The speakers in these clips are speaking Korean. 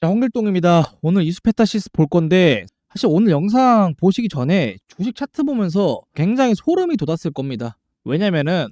자, 홍길동입니다. 오늘 이수페타시스 볼 건데 사실 오늘 영상 보시기 전에 주식 차트 보면서 굉장히 소름이 돋았을 겁니다. 왜냐면은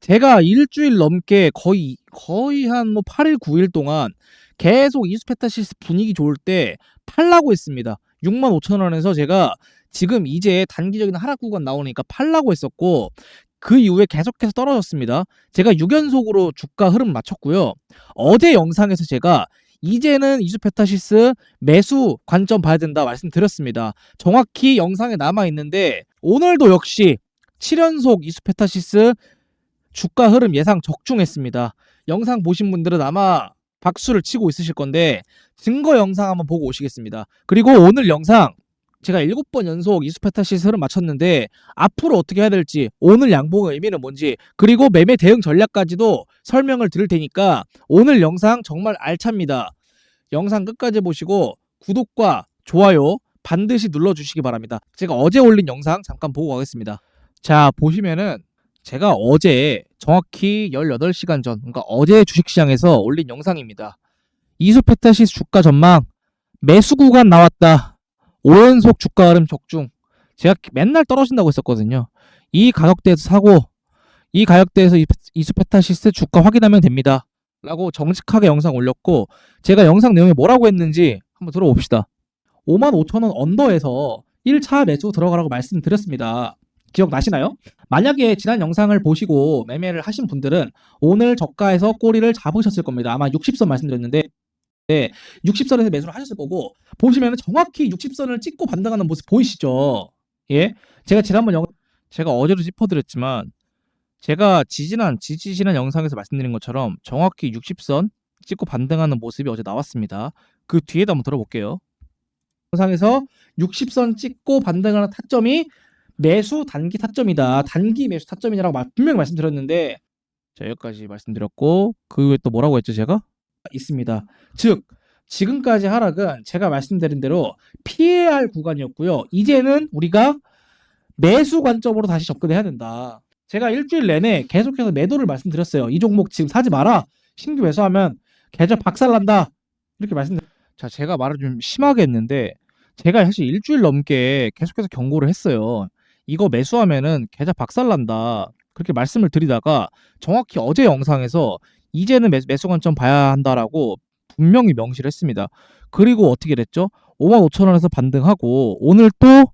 제가 일주일 넘게 거의 거의 한 뭐 8일 9일 동안 계속 이수페타시스 분위기 좋을 때 팔라고 했습니다. 6만 5천 원에서 제가 지금 이제 단기적인 하락 구간 나오니까 팔라고 했었고 그 이후에 계속해서 떨어졌습니다. 제가 6연속으로 주가 흐름 맞췄고요. 어제 영상에서 제가 이제는 이수페타시스 매수 관점 봐야 된다 말씀드렸습니다. 정확히 영상에 남아 있는데 오늘도 역시 7연속 이수페타시스 주가 흐름 예상 적중했습니다. 영상 보신 분들은 아마 박수를 치고 있으실 건데 증거 영상 한번 보고 오시겠습니다. 그리고 오늘 영상 제가 7번 연속 이수페타시스 흐름 맞췄는데 앞으로 어떻게 해야 될지 오늘 양봉의 의미는 뭔지 그리고 매매 대응 전략까지도 설명을 드릴 테니까 오늘 영상 정말 알찹니다. 영상 끝까지 보시고 구독과 좋아요 반드시 눌러주시기 바랍니다. 제가 어제 올린 영상 잠깐 보고 가겠습니다. 자 보시면은 제가 어제 정확히 18시간 전 그러니까 어제 주식시장에서 올린 영상입니다. 이수페타시스 주가 전망 매수 구간 나왔다. 5연속 주가 흐름 적중. 제가 맨날 떨어진다고 했었거든요. 이 가격대에서 사고 이 가격대에서 이- 이수페타시스 주가 확인하면 됩니다. 라고 정직하게 영상 올렸고 제가 영상 내용에 뭐라고 했는지 한번 들어봅시다. 55,000원 언더에서 1차 매수 들어가라고 말씀드렸습니다. 기억나시나요? 만약에 지난 영상을 보시고 매매를 하신 분들은 오늘 저가에서 꼬리를 잡으셨을 겁니다. 아마 60선 말씀드렸는데 네, 60선에서 매수를 하셨을 거고 보시면 정확히 60선을 찍고 반등하는 모습 보이시죠? 예? 제가 지난번 영 제가 어제도 짚어드렸지만 제가 지지난 지지지난 영상에서 말씀드린 것처럼 정확히 60선 찍고 반등하는 모습이 어제 나왔습니다. 그 뒤에도 한번 들어볼게요. 영상에서 60선 찍고 반등하는 타점이 매수 단기 타점이다. 단기 매수 타점이라고 말- 분명히 말씀드렸는데 자 여기까지 말씀드렸고 그 외에 또 뭐라고 했죠 제가? 있습니다. 즉 지금까지 하락은 제가 말씀드린 대로 피해야 할 구간이었고요. 이제는 우리가 매수 관점으로 다시 접근해야 된다. 제가 일주일 내내 계속해서 매도를 말씀드렸어요. 이 종목 지금 사지 마라. 신규 매수하면 계좌 박살난다. 이렇게 말씀. 자, 제가 말을 좀 심하게 했는데 제가 사실 일주일 넘게 계속해서 경고를 했어요. 이거 매수하면은 계좌 박살난다. 그렇게 말씀을 드리다가 정확히 어제 영상에서 이제는 매수, 관점 봐야 한다라고 분명히 명시를 했습니다. 그리고 어떻게 됐죠? 55,000원에서 반등하고 오늘 또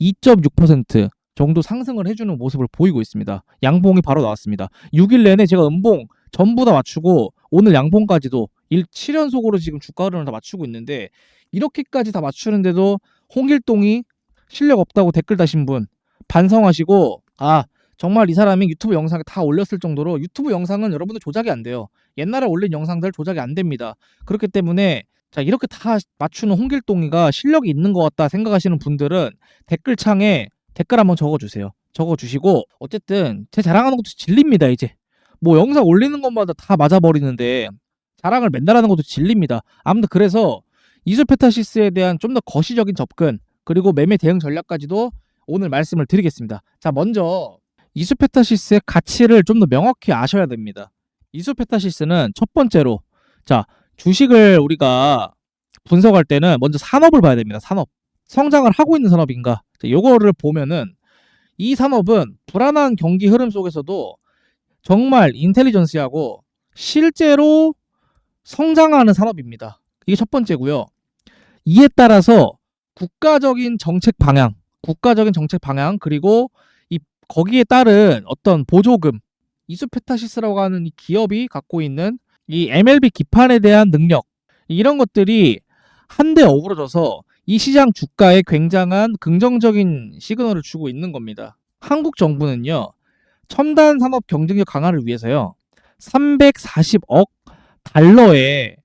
2.6% 정도 상승을 해주는 모습을 보이고 있습니다. 양봉이 바로 나왔습니다. 6일 내내 제가 음봉 전부 다 맞추고 오늘 양봉까지도 1, 7연속으로 지금 주가 흐름을 다 맞추고 있는데 이렇게까지 다 맞추는데도 홍길동이 실력 없다고 댓글 다신 분 반성하시고 아 정말 이 사람이 유튜브 영상에 다 올렸을 정도로 유튜브 영상은 여러분들 조작이 안 돼요. 옛날에 올린 영상들 조작이 안 됩니다. 그렇기 때문에 자 이렇게 다 맞추는 홍길동이가 실력이 있는 것 같다 생각하시는 분들은 댓글창에 댓글 한번 적어주세요. 적어주시고 어쨌든 제 자랑하는 것도 질립니다 이제 뭐 영상 올리는 것마다 다 맞아버리는데 자랑을 맨날 하는 것도 질립니다. 아무튼 그래서 이수페타시스에 대한 좀 더 거시적인 접근 그리고 매매 대응 전략까지도 오늘 말씀을 드리겠습니다. 자 먼저 이수페타시스의 가치를 좀 더 명확히 아셔야 됩니다. 이수페타시스는 첫 번째로 자 주식을 우리가 분석할 때는 먼저 산업을 봐야 됩니다. 산업 성장을 하고 있는 산업인가 자, 요거를 보면은 이 산업은 불안한 경기 흐름 속에서도 정말 인텔리전스하고 실제로 성장하는 산업입니다. 이게 첫 번째고요. 이에 따라서 국가적인 정책 방향, 국가적인 정책 방향 그리고 이 거기에 따른 어떤 보조금, 이수페타시스라고 하는 이 기업이 갖고 있는 이 MLB 기판에 대한 능력 이런 것들이 한데 어우러져서 이 시장 주가에 굉장한 긍정적인 시그널을 주고 있는 겁니다. 한국 정부는요. 첨단 산업 경쟁력 강화를 위해서요. 340억 달러의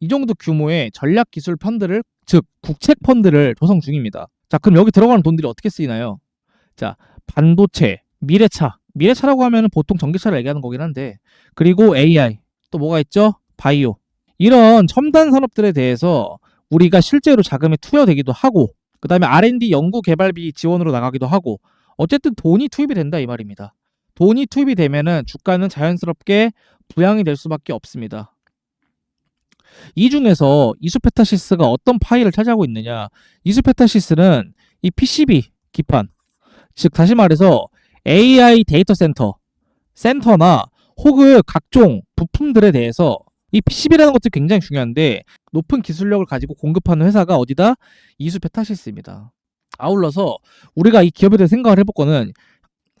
이 정도 규모의 전략 기술 펀드를 즉 국책 펀드를 조성 중입니다. 자, 그럼 여기 들어가는 돈들이 어떻게 쓰이나요? 자, 반도체, 미래차. 미래차라고 하면은 보통 전기차를 얘기하는 거긴 한데 그리고 AI 또 뭐가 있죠? 바이오. 이런 첨단 산업들에 대해서 우리가 실제로 자금이 투여되기도 하고 그 다음에 R&D 연구 개발비 지원으로 나가기도 하고 어쨌든 돈이 투입이 된다 이 말입니다. 돈이 투입이 되면은 주가는 자연스럽게 부양이 될 수밖에 없습니다. 이 중에서 이수페타시스가 어떤 파일을 차지하고 있느냐? 이수페타시스는 이 PCB 기판, 즉 다시 말해서 AI 데이터 센터, 센터나 혹은 각종 부품들에 대해서 이 PCB라는 것도 굉장히 중요한데 높은 기술력을 가지고 공급하는 회사가 어디다? 이수페타시스입니다. 아울러서 우리가 이 기업에 대해 생각을 해볼 거는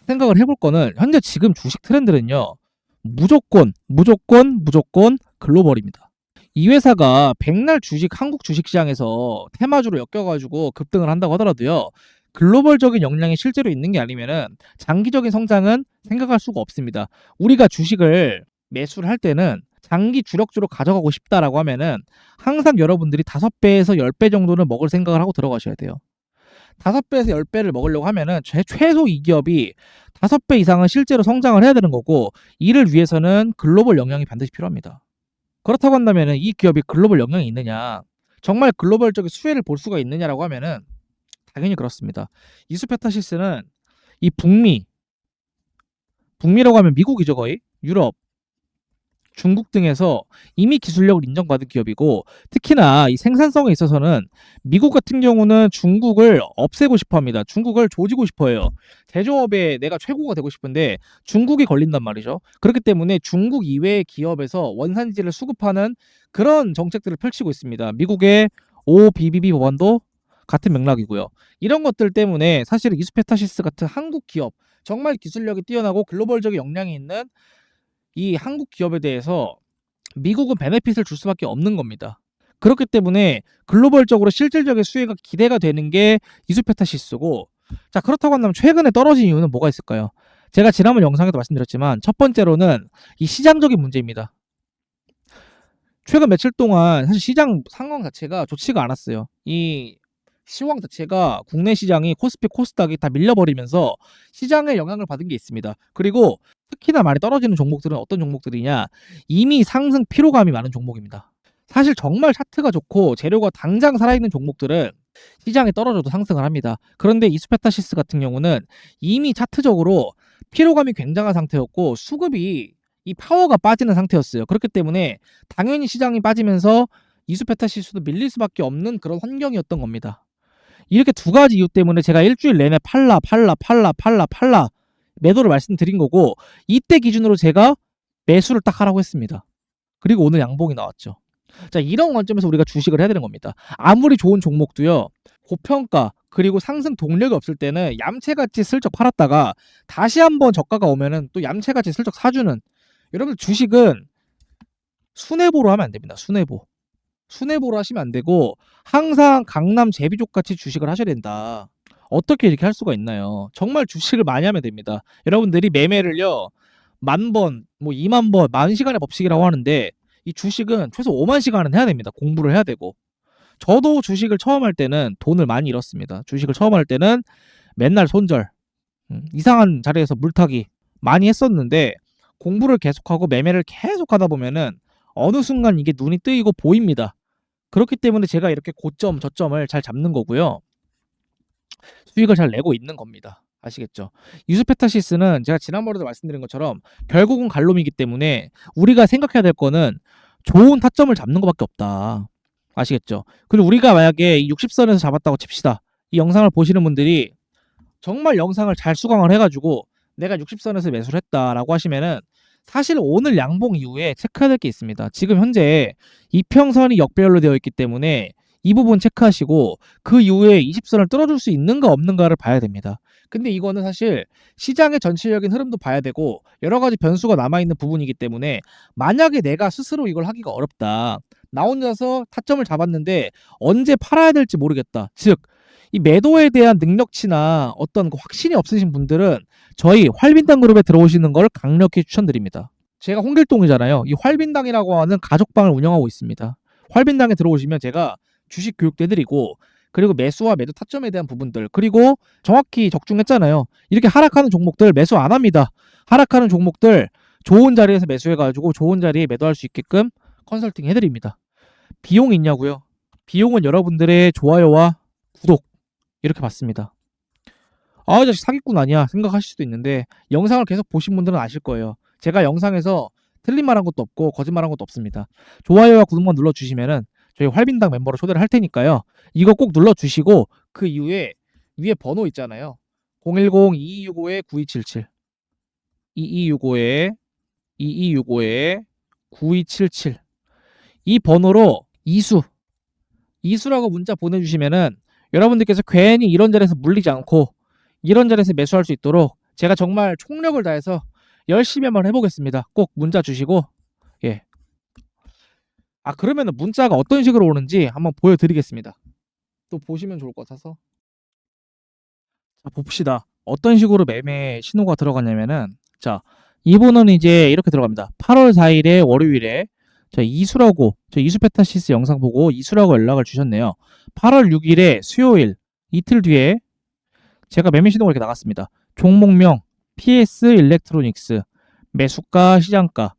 생각을 해볼 거는 현재 지금 주식 트렌드는요 무조건 무조건 무조건 글로벌입니다. 이 회사가 백날 주식 한국 주식시장에서 테마주로 엮여가지고 급등을 한다고 하더라도요 글로벌적인 역량이 실제로 있는 게 아니면은 장기적인 성장은 생각할 수가 없습니다. 우리가 주식을 매수를 할 때는 장기 주력주로 가져가고 싶다라고 하면은 항상 여러분들이 다섯 배에서 열배 정도는 먹을 생각을 하고 들어가셔야 돼요. 다섯 배에서 열 배를 먹으려고 하면은 최, 최소 이 기업이 다섯 배 이상은 실제로 성장을 해야 되는 거고 이를 위해서는 글로벌 역량이 반드시 필요합니다. 그렇다고 한다면은 이 기업이 글로벌 역량이 있느냐, 정말 글로벌적인 수혜를 볼 수가 있느냐라고 하면은 당연히 그렇습니다. 이수페타시스는 이 북미, 북미라고 하면 미국이죠 거의 유럽, 중국 등에서 이미 기술력을 인정받은 기업이고 특히나 이 생산성에 있어서는 미국 같은 경우는 중국을 없애고 싶어 합니다. 중국을 조지고 싶어 해요. 제조업에 내가 최고가 되고 싶은데 중국이 걸린단 말이죠. 그렇기 때문에 중국 이외의 기업에서 원산지를 수급하는 그런 정책들을 펼치고 있습니다. 미국의 OBBB 법안도 같은 맥락이고요. 이런 것들 때문에 사실은 이스페타시스 같은 한국 기업 정말 기술력이 뛰어나고 글로벌적인 역량이 있는 이 한국 기업에 대해서 미국은 베네핏을 줄 수밖에 없는 겁니다. 그렇기 때문에 글로벌적으로 실질적인 수혜가 기대가 되는 게 이수페타시스고 자 그렇다고 한다면 최근에 떨어진 이유는 뭐가 있을까요? 제가 지난번 영상에도 말씀드렸지만 첫 번째로는 이 시장적인 문제입니다. 최근 며칠 동안 사실 시장 상황 자체가 좋지가 않았어요. 이 시황 자체가 국내 시장이 코스피 코스닥이 다 밀려버리면서 시장에 영향을 받은 게 있습니다. 그리고 특히나 많이 떨어지는 종목들은 어떤 종목들이냐 이미 상승 피로감이 많은 종목입니다. 사실 정말 차트가 좋고 재료가 당장 살아있는 종목들은 시장에 떨어져도 상승을 합니다. 그런데 이스페타시스 같은 경우는 이미 차트적으로 피로감이 굉장한 상태였고 수급이 이 파워가 빠지는 상태였어요. 그렇기 때문에 당연히 시장이 빠지면서 이스페타시스도 밀릴 수밖에 없는 그런 환경이었던 겁니다. 이렇게 두 가지 이유 때문에 제가 일주일 내내 팔라 팔라 팔라 팔라 팔라 매도를 말씀드린 거고 이때 기준으로 제가 매수를 딱 하라고 했습니다. 그리고 오늘 양봉이 나왔죠. 자 이런 관점에서 우리가 주식을 해야 되는 겁니다. 아무리 좋은 종목도요 고평가 그리고 상승 동력이 없을 때는 얌체같이 슬쩍 팔았다가 다시 한번 저가가 오면은 또 얌체같이 슬쩍 사주는 여러분 주식은 순회보로 하면 안 됩니다. 순회보. 순회보로 하시면 안 되고 항상 강남 제비족 같이 주식을 하셔야 된다. 어떻게 이렇게 할 수가 있나요? 정말 주식을 많이 하면 됩니다. 여러분들이 매매를요 만 번, 뭐 2만 번, 만 시간의 법칙이라고 하는데 이 주식은 최소 5만 시간은 해야 됩니다. 공부를 해야 되고. 저도 주식을 처음 할 때는 돈을 많이 잃었습니다. 주식을 처음 할 때는 맨날 손절, 음, 이상한 자리에서 물타기 많이 했었는데 공부를 계속하고 매매를 계속 하다 보면은 어느 순간 이게 눈이 뜨이고 보입니다. 그렇기 때문에 제가 이렇게 고점, 저점을 잘 잡는 거고요. 수익을 잘 내고 있는 겁니다. 아시겠죠? 유스페타시스는 제가 지난번에도 말씀드린 것처럼 결국은 갈놈이기 때문에 우리가 생각해야 될 거는 좋은 타점을 잡는 것밖에 없다. 아시겠죠? 그리고 우리가 만약에 60선에서 잡았다고 칩시다. 이 영상을 보시는 분들이 정말 영상을 잘 수강을 해가지고 내가 60선에서 매수를 했다라고 하시면은 사실 오늘 양봉 이후에 체크해야 될 게 있습니다. 지금 현재 이평선이 역배열로 되어 있기 때문에 이 부분 체크하시고 그 이후에 20선을 뚫어줄 수 있는가 없는가를 봐야 됩니다. 근데 이거는 사실 시장의 전체적인 흐름도 봐야 되고 여러 가지 변수가 남아있는 부분이기 때문에 만약에 내가 스스로 이걸 하기가 어렵다. 나 혼자서 타점을 잡았는데 언제 팔아야 될지 모르겠다. 즉, 이 매도에 대한 능력치나 어떤 그 확신이 없으신 분들은 저희 활빈당 그룹에 들어오시는 걸 강력히 추천드립니다. 제가 홍길동이잖아요. 이 활빈당이라고 하는 가족방을 운영하고 있습니다. 활빈당에 들어오시면 제가 주식 교육도 해드리고 그리고 매수와 매도 타점에 대한 부분들 그리고 정확히 적중했잖아요. 이렇게 하락하는 종목들 매수 안 합니다. 하락하는 종목들 좋은 자리에서 매수해가지고 좋은 자리에 매도할 수 있게끔 컨설팅 해드립니다. 비용 있냐고요? 비용은 여러분들의 좋아요와 구독 이렇게 받습니다. 아, 이 자식 사기꾼 아니야 생각하실 수도 있는데 영상을 계속 보신 분들은 아실 거예요. 제가 영상에서 틀린 말한 것도 없고 거짓말 한 것도 없습니다. 좋아요와 구독만 눌러주시면은 저희 활빈당 멤버로 초대를 할 테니까요. 이거 꼭 눌러주시고 그 이후에 위에 번호 있잖아요. 010-2265-9277 2265에 2265에 9277이 번호로 이수 이수라고 문자 보내주시면은 여러분들께서 괜히 이런 자리에서 물리지 않고 이런 자리에서 매수할 수 있도록 제가 정말 총력을 다해서 열심히 한번 해보겠습니다. 꼭 문자 주시고 예. 아 그러면은 문자가 어떤 식으로 오는지 한번 보여드리겠습니다. 또 보시면 좋을 것 같아서 자 봅시다. 어떤 식으로 매매 신호가 들어갔냐면은 자 이분은 이제 이렇게 들어갑니다. 8월 4일에 월요일에 자 이수라고 저 이수 페타시스 영상 보고 이수라고 연락을 주셨네요. 8월 6일에 수요일 이틀 뒤에 제가 매매 신호가 이렇게 나갔습니다. 종목명 PS 일렉트로닉스 매수가 시장가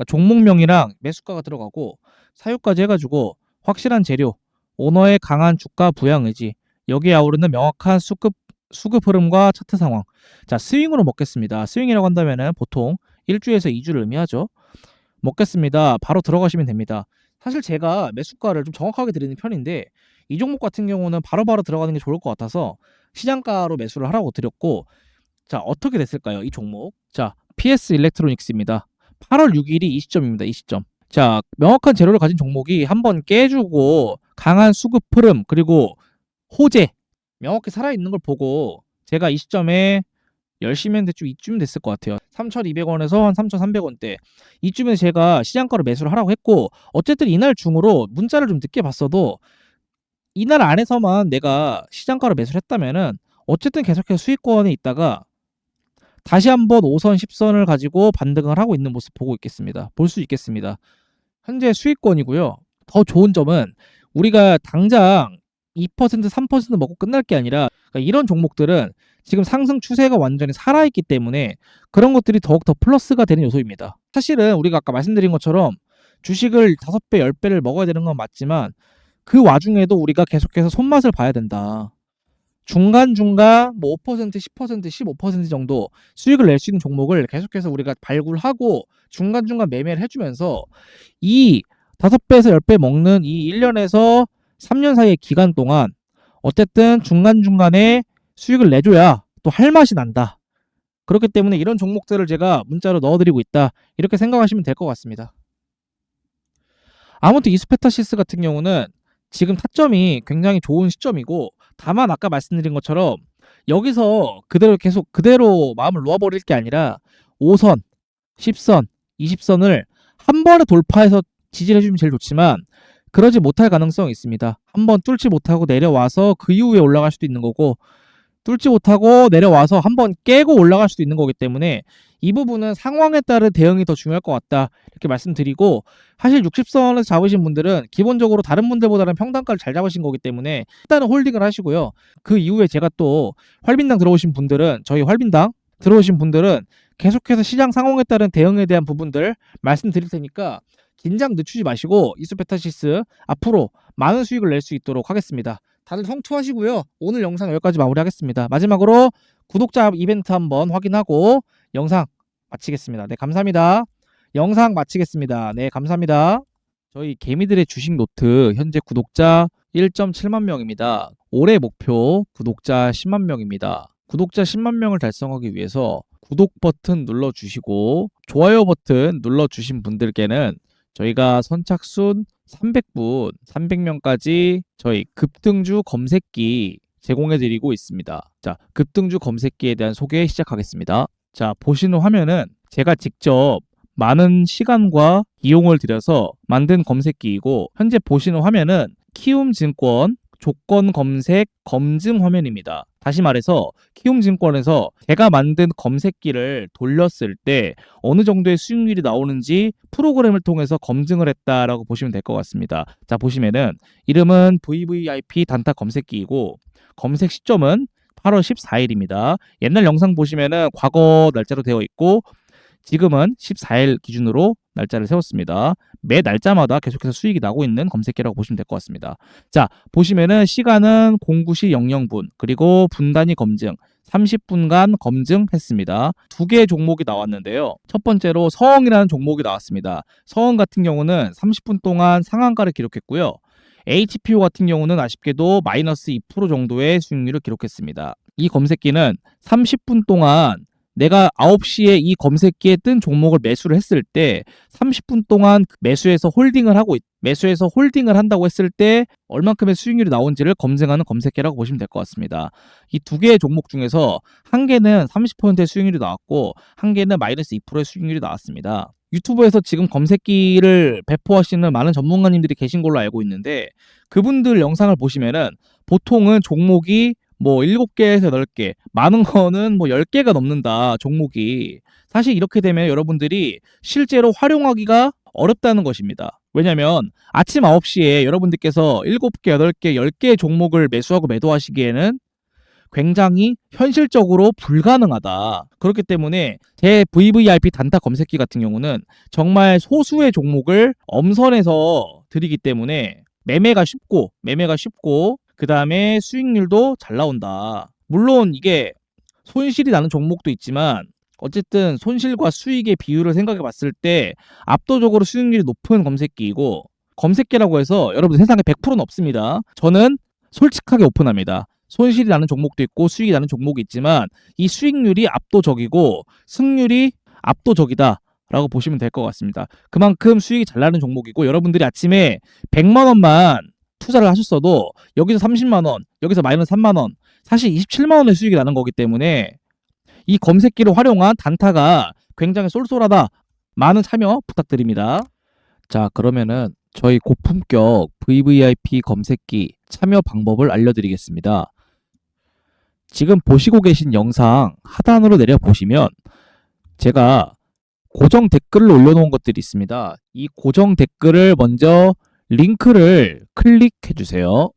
그러니까 종목명이랑 매수가가 들어가고 사유까지 해가지고 확실한 재료 오너의 강한 주가 부양 의지 여기에 아우르는 명확한 수급 수급 흐름과 차트 상황 자 스윙으로 먹겠습니다 스윙이라고 한다면은 보통 1주에서 2주를 의미하죠 먹겠습니다. 바로 들어가시면 됩니다. 사실 제가 매수가를 좀 정확하게 드리는 편인데 이 종목 같은 경우는 바로 바로 들어가는 게 좋을 것 같아서 시장가로 매수를 하라고 드렸고 자 어떻게 됐을까요? 이 종목. 자 PS 일렉트로닉스입니다. 8월 6일이 이 시점입니다 이 시점. 자 명확한 재료를 가진 종목이 한번 깨주고 강한 수급 흐름 그리고 호재 명확히 살아있는 걸 보고 제가 이 시점에 열심히 했는데 좀 이쯤 됐을 것 같아요 3,200원에서 한 3,300원대 이쯤에 제가 시장가로 매수를 하라고 했고 어쨌든 이날 중으로 문자를 좀 늦게 봤어도 이날 안에서만 내가 시장가로 매수를 했다면은 어쨌든 계속해서 수익권에 있다가 다시 한번 5선, 10선을 가지고 반등을 하고 있는 모습 보고 있겠습니다. 볼 수 있겠습니다. 현재 수익권이고요. 더 좋은 점은 우리가 당장 2%, 3% 먹고 끝날 게 아니라 그러니까 이런 종목들은 지금 상승 추세가 완전히 살아있기 때문에 그런 것들이 더욱 더 플러스가 되는 요소입니다. 사실은 우리가 아까 말씀드린 것처럼 주식을 5배, 10배를 먹어야 되는 건 맞지만 그 와중에도 우리가 계속해서 손맛을 봐야 된다. 중간중간 뭐 5%, 10%, 15% 정도 수익을 낼 수 있는 종목을 계속해서 우리가 발굴하고 중간중간 매매를 해주면서 이 5배에서 10배 먹는 이 1년에서 3년 사이의 기간 동안 어쨌든 중간중간에 수익을 내줘야 또 할 맛이 난다. 그렇기 때문에 이런 종목들을 제가 문자로 넣어드리고 있다. 이렇게 생각하시면 될 것 같습니다. 아무튼 이스페타시스 같은 경우는 지금 타점이 굉장히 좋은 시점이고 다만 아까 말씀드린 것처럼 여기서 그대로 계속 그대로 마음을 놓아버릴 게 아니라 5선, 10선, 20선을 한 번에 돌파해서 지지를 해주면 제일 좋지만 그러지 못할 가능성이 있습니다. 한 번 뚫지 못하고 내려와서 그 이후에 올라갈 수도 있는 거고 뚫지 못하고 내려와서 한번 깨고 올라갈 수도 있는 거기 때문에 이 부분은 상황에 따른 대응이 더 중요할 것 같다 이렇게 말씀드리고 사실 60선에서 잡으신 분들은 기본적으로 다른 분들보다는 평단가를 잘 잡으신 거기 때문에 일단은 홀딩을 하시고요 그 이후에 제가 또 활빈당 들어오신 분들은 저희 활빈당 들어오신 분들은 계속해서 시장 상황에 따른 대응에 대한 부분들 말씀드릴 테니까 긴장 늦추지 마시고 이스페타시스 앞으로 많은 수익을 낼 수 있도록 하겠습니다. 다들 성투하시고요. 오늘 영상 여기까지 마무리하겠습니다. 마지막으로 구독자 이벤트 한번 확인하고 영상 마치겠습니다. 네, 감사합니다. 영상 마치겠습니다. 네, 감사합니다. 저희 개미들의 주식 노트 현재 구독자 1.7만 명입니다. 올해 목표 구독자 10만 명입니다. 구독자 10만 명을 달성하기 위해서 구독 버튼 눌러주시고 좋아요 버튼 눌러주신 분들께는 저희가 선착순 300분, 300명까지 저희 급등주 검색기 제공해드리고 있습니다. 자, 급등주 검색기에 대한 소개 시작하겠습니다. 자, 보시는 화면은 제가 직접 많은 시간과 이용을 들여서 만든 검색기이고 현재 보시는 화면은 키움증권 조건 검색 검증 화면입니다. 다시 말해서 키움증권에서 제가 만든 검색기를 돌렸을 때 어느 정도의 수익률이 나오는지 프로그램을 통해서 검증을 했다라고 보시면 될 것 같습니다. 자 보시면은 이름은 VVIP 단타 검색기이고 검색 시점은 8월 14일입니다. 옛날 영상 보시면은 과거 날짜로 되어 있고 지금은 14일 기준으로 날짜를 세웠습니다. 매 날짜마다 계속해서 수익이 나고 있는 검색기라고 보시면 될 것 같습니다. 자, 보시면은 시간은 09시 00분, 그리고 분단위 검증 30분간 검증했습니다. 두 개의 종목이 나왔는데요. 첫 번째로 서엉이라는 종목이 나왔습니다. 서엉 같은 경우는 30분 동안 상한가를 기록했고요. HPO 같은 경우는 아쉽게도 마이너스 2% 정도의 수익률을 기록했습니다. 이 검색기는 30분 동안 내가 9시에 이 검색기에 뜬 종목을 매수를 했을 때 30분 동안 그 매수해서 홀딩을 하고 있- 매수해서 홀딩을 한다고 했을 때 얼만큼의 수익률이 나온지를 검증하는 검색기라고 보시면 될 것 같습니다. 이 두 개의 종목 중에서 한 개는 30%의 수익률이 나왔고 한 개는 마이너스 2%의 수익률이 나왔습니다. 유튜브에서 지금 검색기를 배포하시는 많은 전문가님들이 계신 걸로 알고 있는데 그분들 영상을 보시면은 보통은 종목이 뭐 7개에서 8개, 많은 거는 뭐 10개가 넘는다, 종목이. 사실 이렇게 되면 여러분들이 실제로 활용하기가 어렵다는 것입니다. 왜냐면 아침 9시에 여러분들께서 7개, 8개, 10개의 종목을 매수하고 매도하시기에는 굉장히 현실적으로 불가능하다. 그렇기 때문에 제 VVIP 단타 검색기 같은 경우는 정말 소수의 종목을 엄선해서 드리기 때문에 매매가 쉽고 매매가 쉽고 그 다음에 수익률도 잘 나온다. 물론 이게 손실이 나는 종목도 있지만 어쨌든 손실과 수익의 비율을 생각해 봤을 때 압도적으로 수익률이 높은 검색기이고 검색기라고 해서 여러분 세상에 100%는 없습니다. 저는 솔직하게 오픈합니다. 손실이 나는 종목도 있고 수익이 나는 종목이 있지만 이 수익률이 압도적이고 승률이 압도적이다. 라고 보시면 될 것 같습니다. 그만큼 수익이 잘 나는 종목이고 여러분들이 아침에 100만 원만 투자를 하셨어도 여기서 30만 원, 여기서 마이너스 3만 원, 사실 27만 원의 수익이 나는 거기 때문에 이 검색기를 활용한 단타가 굉장히 쏠쏠하다. 많은 참여 부탁드립니다. 자, 그러면은 저희 고품격 VVIP 검색기 참여 방법을 알려드리겠습니다. 지금 보시고 계신 영상 하단으로 내려 보시면 제가 고정 댓글을 올려놓은 것들이 있습니다. 이 고정 댓글을 먼저 링크를 클릭해 주세요.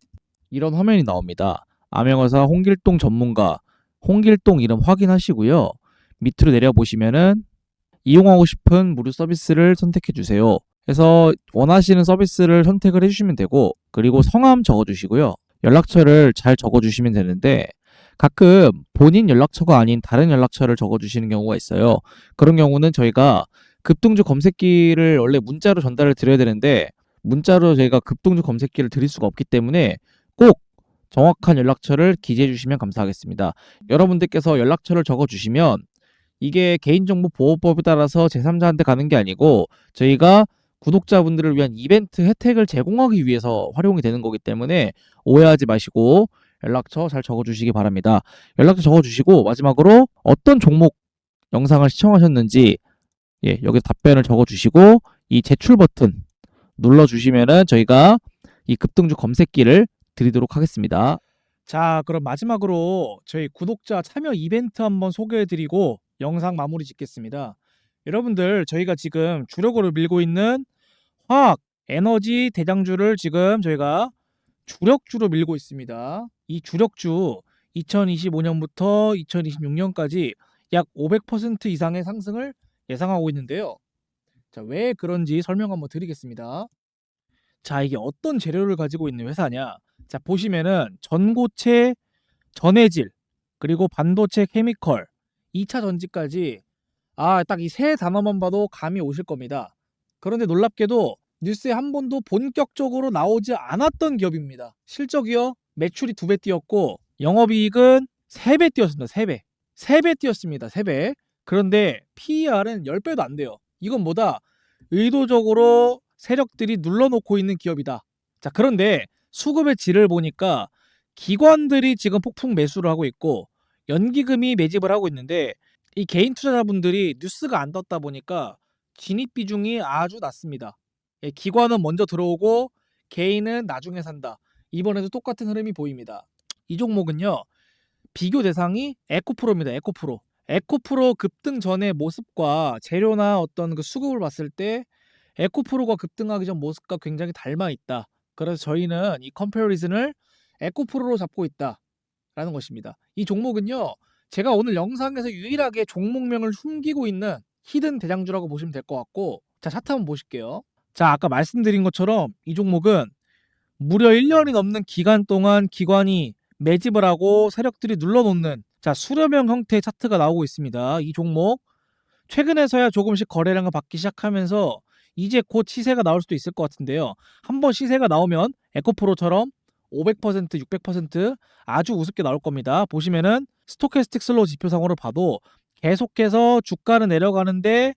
이런 화면이 나옵니다. 암행어사 홍길동 전문가 홍길동 이름 확인하시고요. 밑으로 내려 보시면은 이용하고 싶은 무료 서비스를 선택해 주세요. 해서 원하시는 서비스를 선택을 해주시면 되고 그리고 성함 적어주시고요. 연락처를 잘 적어주시면 되는데 가끔 본인 연락처가 아닌 다른 연락처를 적어주시는 경우가 있어요. 그런 경우는 저희가 급등주 검색기를 원래 문자로 전달을 드려야 되는데 문자로 저희가 급등주 검색기를 드릴 수가 없기 때문에 꼭 정확한 연락처를 기재해 주시면 감사하겠습니다. 여러분들께서 연락처를 적어 주시면 이게 개인정보 보호법에 따라서 제3자한테 가는 게 아니고 저희가 구독자분들을 위한 이벤트 혜택을 제공하기 위해서 활용이 되는 거기 때문에 오해하지 마시고 연락처 잘 적어 주시기 바랍니다. 연락처 적어 주시고 마지막으로 어떤 종목 영상을 시청하셨는지 예, 여기 답변을 적어 주시고 이 제출 버튼 눌러 주시면은 저희가 이 급등주 검색기를 드리도록 하겠습니다. 자, 그럼 마지막으로 저희 구독자 참여 이벤트 한번 소개해 드리고 영상 마무리 짓겠습니다. 여러분들 저희가 지금 주력으로 밀고 있는 화학 에너지 대장주를 지금 저희가 주력주로 밀고 있습니다. 이 주력주 2025년부터 2026년까지 약 500% 이상의 상승을 예상하고 있는데요. 자, 왜 그런지 설명 한번 드리겠습니다. 자, 이게 어떤 재료를 가지고 있는 회사냐? 자, 보시면은 전고체, 전해질, 그리고 반도체 케미컬, 2차 전지까지 아, 딱 이 세 단어만 봐도 감이 오실 겁니다. 그런데 놀랍게도 뉴스에 한 번도 본격적으로 나오지 않았던 기업입니다. 실적이요? 매출이 두 배 뛰었고 영업이익은 세 배 뛰었습니다. 세 배. 세 배 뛰었습니다. 세 배. 그런데 PER은 10배도 안 돼요. 이건 뭐다? 의도적으로 세력들이 눌러놓고 있는 기업이다. 자, 그런데 수급의 질을 보니까 기관들이 지금 폭풍 매수를 하고 있고 연기금이 매집을 하고 있는데 이 개인 투자자분들이 뉴스가 안 떴다 보니까 진입 비중이 아주 낮습니다. 예, 기관은 먼저 들어오고 개인은 나중에 산다. 이번에도 똑같은 흐름이 보입니다. 이 종목은요. 비교 대상이 에코프로입니다. 에코프로. 에코프로 급등 전의 모습과 재료나 어떤 그 수급을 봤을 때 에코프로가 급등하기 전 모습과 굉장히 닮아 있다. 그래서 저희는 이 컴페리즌을 에코프로로 잡고 있다라는 것입니다. 이 종목은요. 제가 오늘 영상에서 유일하게 종목명을 숨기고 있는 히든 대장주라고 보시면 될 것 같고 자 차트 한번 보실게요. 자 아까 말씀드린 것처럼 이 종목은 무려 1년이 넘는 기간 동안 기관이 매집을 하고 세력들이 눌러놓는 자, 수렴형 형태의 차트가 나오고 있습니다. 이 종목 최근에서야 조금씩 거래량을 받기 시작하면서 이제 곧 시세가 나올 수도 있을 것 같은데요. 한번 시세가 나오면 에코프로처럼 500%, 600% 아주 우습게 나올 겁니다. 보시면은 스토캐스틱 슬로우 지표상으로 봐도 계속해서 주가는 내려가는데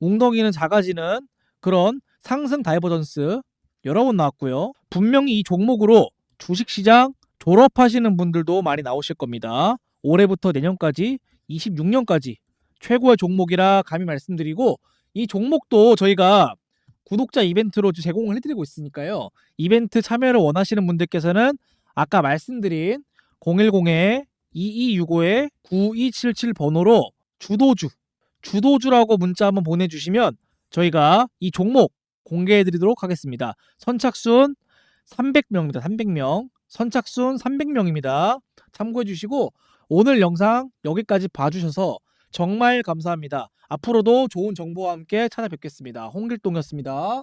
웅덩이는 작아지는 그런 상승 다이버전스 여러 번 나왔고요. 분명히 이 종목으로 주식시장 졸업하시는 분들도 많이 나오실 겁니다. 올해부터 내년까지 26년까지 최고의 종목이라 감히 말씀드리고 이 종목도 저희가 구독자 이벤트로 제공을 해드리고 있으니까요. 이벤트 참여를 원하시는 분들께서는 아까 말씀드린 010-2265-9277 번호로 주도주, 주도주라고 문자 한번 보내주시면 저희가 이 종목 공개해드리도록 하겠습니다. 선착순 300명입니다. 300명. 선착순 300명입니다. 참고해 주시고 오늘 영상 여기까지 봐주셔서 정말 감사합니다. 앞으로도 좋은 정보와 함께 찾아뵙겠습니다. 홍길동이었습니다.